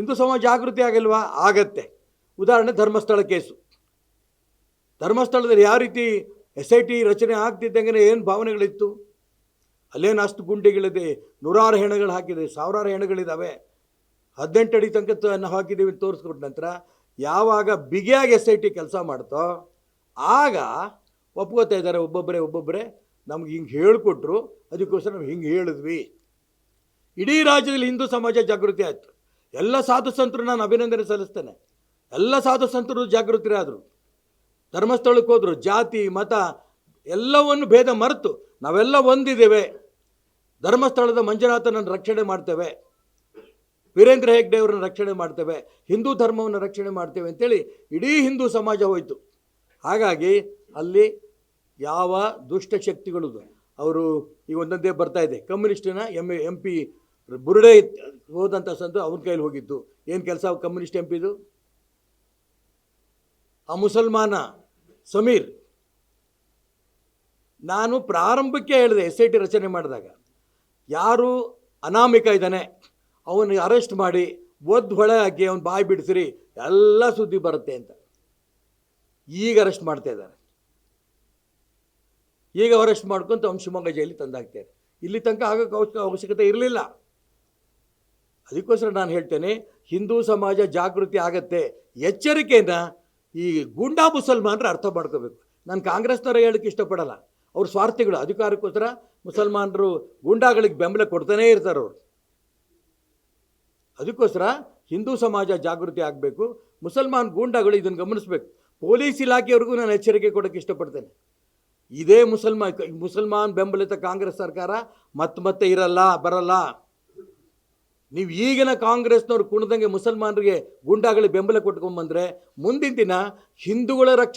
ಹಿಂದೂ ಸಮಾಜ ಜಾಗೃತಿ ಆಗಲ್ವಾ? ಆಗತ್ತೆ. ಉದಾಹರಣೆ ಧರ್ಮಸ್ಥಳ ಕೇಸು. ಧರ್ಮಸ್ಥಳದಲ್ಲಿ ಯಾವ ರೀತಿ ಎಸ್ ಐ ಟಿ ರಚನೆ ಆಗ್ತಿದ್ದಂಗೆ ಏನು ಭಾವನೆಗಳಿತ್ತು? ಅಲ್ಲೇನು ಅಷ್ಟು ಗುಂಡಿಗಳಿದೆ? ನೂರಾರು ಹೆಣಗಳು ಹಾಕಿದೆ, ಸಾವಿರಾರು ಹೆಣಗಳಿದ್ದಾವೆ ಹದಿನೆಂಟು ಅಡಿ ತನಕ ನಾವು ಹಾಕಿದ್ದೀವಿ ತೋರಿಸ್ಕೊಟ್ಟ ನಂತರ ಯಾವಾಗ ಬಿಗಿಯಾಗಿ ಎಸ್ ಐ ಟಿ ಕೆಲಸ ಮಾಡ್ತೋ, ಆಗ ಒಪ್ಕೋತಾ ಇದ್ದಾರೆ ಒಬ್ಬೊಬ್ಬರೇ ಒಬ್ಬೊಬ್ಬರೇ. ನಮ್ಗೆ ಹಿಂಗೆ ಹೇಳಿಕೊಟ್ರು, ಅದಕ್ಕೋಸ್ಕರ ನಾವು ಹಿಂಗೆ ಹೇಳಿದ್ವಿ. ಇಡೀ ರಾಜ್ಯದಲ್ಲಿ ಹಿಂದೂ ಸಮಾಜ ಜಾಗೃತಿ ಆಯಿತು. ಎಲ್ಲ ಸಾಧು ಸಂತರು ನಾನು ಅಭಿನಂದನೆ ಸಲ್ಲಿಸ್ತೇನೆ. ಎಲ್ಲ ಸಾಧು ಸಂತರು ಜಾಗೃತರಾದರು. ಧರ್ಮಸ್ಥಳಕ್ಕೆ ಹೋದರು, ಜಾತಿ, ಮತ, ಎಲ್ಲವನ್ನು ಭೇದ ಮರೆತು ನಾವೆಲ್ಲ ಒಂದಿದ್ದೇವೆ. ಧರ್ಮಸ್ಥಳದ ಮಂಜುನಾಥನನ್ನು ರಕ್ಷಣೆ ಮಾಡ್ತೇವೆ. ವೀರೇಂದ್ರ ಹೆಗ್ಡೆ ಅವರನ್ನು ರಕ್ಷಣೆ ಮಾಡ್ತೇವೆ. ಹಿಂದೂ ಧರ್ಮವನ್ನು ರಕ್ಷಣೆ ಮಾಡ್ತೇವೆ ಅಂತೇಳಿ ಇಡೀ ಹಿಂದೂ ಸಮಾಜ ಹೋಯಿತು. ಹಾಗಾಗಿ ಅಲ್ಲಿ ಯಾವ ದುಷ್ಟಶಕ್ತಿಗಳು ಅವರು ಈಗ ಒಂದೊಂದೇ ಬರ್ತಾ ಇದೆ. ಕಮ್ಯುನಿಸ್ಟಿನ ಎಂ ಎಂ ಪಿ ಬುರುಡೆ ಹೋದಂಥ ಸಂದು ಅವನ ಕೈಲಿ ಹೋಗಿದ್ದು. ಏನು ಕೆಲಸ, ಕಮ್ಯುನಿಸ್ಟ್ ಎಂ ಪಿದು ಆ ಮುಸಲ್ಮಾನ ಸಮೀರ್. ನಾನು ಪ್ರಾರಂಭಕ್ಕೆ ಹೇಳಿದೆ ಎಸ್ ಐ ಟಿ ರಚನೆ ಮಾಡಿದಾಗ. ಯಾರು ಅನಾಮಿಕ ಇದ್ದಾನೆ ಅವನಿಗೆ ಅರೆಸ್ಟ್ ಮಾಡಿ, ಒದ್ದು ಹೊಳೆ ಹಾಕಿ ಅವ್ನು ಬಾಯಿ ಬಿಡಿಸಿರಿ, ಎಲ್ಲ ಸುದ್ದಿ ಬರುತ್ತೆ ಅಂತ. ಈಗ ಅರೆಸ್ಟ್ ಮಾಡ್ತಾ ಇದ್ದಾರೆ. ಈಗ ಅರೆಸ್ಟ್ ಮಾಡ್ಕೊಂತ ಅವ್ನು ಶಿವಮೊಗ್ಗ ಜೈಲಿಗೆ ತಂದಾಕ್ತಾರೆ ಇಲ್ಲಿ ತನಕ ಆಗೋಕ್ಕೆ ಅವಶ್ಯ ಅವಶ್ಯಕತೆ ಇರಲಿಲ್ಲ. ಅದಕ್ಕೋಸ್ಕರ ನಾನು ಹೇಳ್ತೇನೆ, ಹಿಂದೂ ಸಮಾಜ ಜಾಗೃತಿ ಆಗತ್ತೆ. ಎಚ್ಚರಿಕೆಯನ್ನು ಈ ಗೂಂಡಾ ಮುಸಲ್ಮಾನರು ಅರ್ಥ ಮಾಡ್ಕೋಬೇಕು. ನಾನು ಕಾಂಗ್ರೆಸ್ನವರ ಹೇಳಕ್ಕೆ ಇಷ್ಟಪಡಲ್ಲ. ಅವ್ರ ಸ್ವಾರ್ಥಿಗಳು. ಅಧಿಕಾರಕ್ಕೋಸ್ಕರ ಮುಸಲ್ಮಾನರು ಗೂಂಡಾಗಳಿಗೆ ಬೆಂಬಲ ಕೊಡ್ತಾನೇ ಇರ್ತಾರೆ ಅವರು. ಅದಕ್ಕೋಸ್ಕರ ಹಿಂದೂ ಸಮಾಜ ಜಾಗೃತಿ ಆಗಬೇಕು. ಮುಸಲ್ಮಾನ್ ಗೂಂಡಾಗಳು ಇದನ್ನು ಗಮನಿಸಬೇಕು. ಪೊಲೀಸ್ ಇಲಾಖೆಯವ್ರಿಗೂ ನಾನು ಎಚ್ಚರಿಕೆ ಕೊಡೋಕ್ಕೆ ಇಷ್ಟಪಡ್ತೇನೆ. ಇದೇ ಮುಸಲ್ಮಾನ್ ಮುಸಲ್ಮಾನ್ ಬೆಂಬಲಿತ ಕಾಂಗ್ರೆಸ್ ಸರ್ಕಾರ ಮತ್ತೆ ಮತ್ತೆ ಇರಲ್ಲ, ಬರಲ್ಲ. ನೀವು ಈಗಿನ ಕಾಂಗ್ರೆಸ್ನವ್ರು ಕುಣದಂಗೆ ಮುಸಲ್ಮಾನರಿಗೆ ಗುಂಡಾಗಳಿಗೆ ಬೆಂಬಲ ಕೊಟ್ಕೊಂಡ್ಬಂದ್ರೆ ಮುಂದಿನ ದಿನ ಹಿಂದೂಗಳ ರಕ್ಷಣೆ